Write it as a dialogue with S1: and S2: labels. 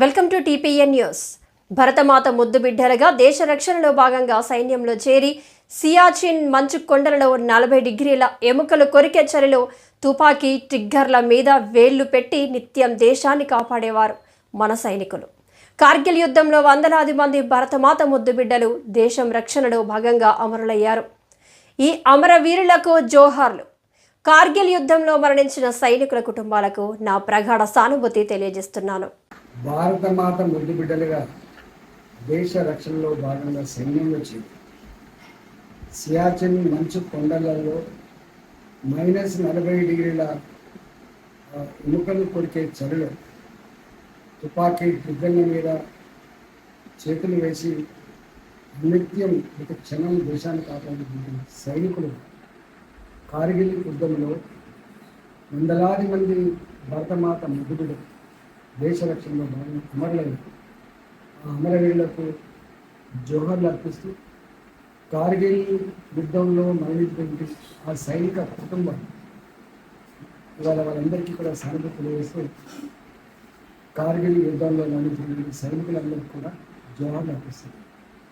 S1: Welcome to TPN news. Bharatmata ముద్దు బిడ్డలుగా దేశ రక్షణలో భాగంగా సైన్యంలో చేరి సియాచిన్ మంచు కొండలలో నలభై డిగ్రీల ఎముకలు కొరికే చలిలో తుపాకీ ట్రిగ్గర్ల మీద వేళ్ళు పెట్టి నిత్యం దేశాన్ని కాపాడేవారు మన సైనికులు. కార్గిల్ యుద్ధంలో వందలాది మంది భరతమాత ముద్దు బిడ్డలు దేశం రక్షణలో భాగంగా అమరులయ్యారు. ఈ అమరవీరులకు జోహార్లు. కార్గిల్ యుద్ధంలో మరణించిన సైనికుల కుటుంబాలకు నా ప్రగాఢ సానుభూతి తెలియజేస్తున్నాను.
S2: భారత మాత ముద్దు బిడ్డలుగా దేశ రక్షణలో భాగంగా సైన్యంలో చేరి సియాచిన్ మంచు కొండలలో మైనస్ నలభై డిగ్రీల ఎముకలు కొరికే చలిలో తుపాకీ దిగ్గల మీద చేతులు వేసి నిత్యం ఒక క్షణం దేశాన్ని కాపాడుకుంటున్న సైనికులు కార్గిల్ యుద్ధంలో వందలాది మంది భారతమాత ముద్దుబిడ్డలు. దేశ రక్షణలో భాగంగా అమరులైన ఆ అమరవీరులకు జోహర్లు అర్పిస్తూ కార్గిల్ యుద్ధంలో మరణించినటువంటి ఆ సైనిక కుటుంబం ఇవాళ వాళ్ళందరికీ కూడా సానుభూతి తెలియజేస్తూ కార్గిల్ యుద్ధంలో మరణించినటువంటి సైనికులందరికీ కూడా జోహర్లు అర్పిస్తుంది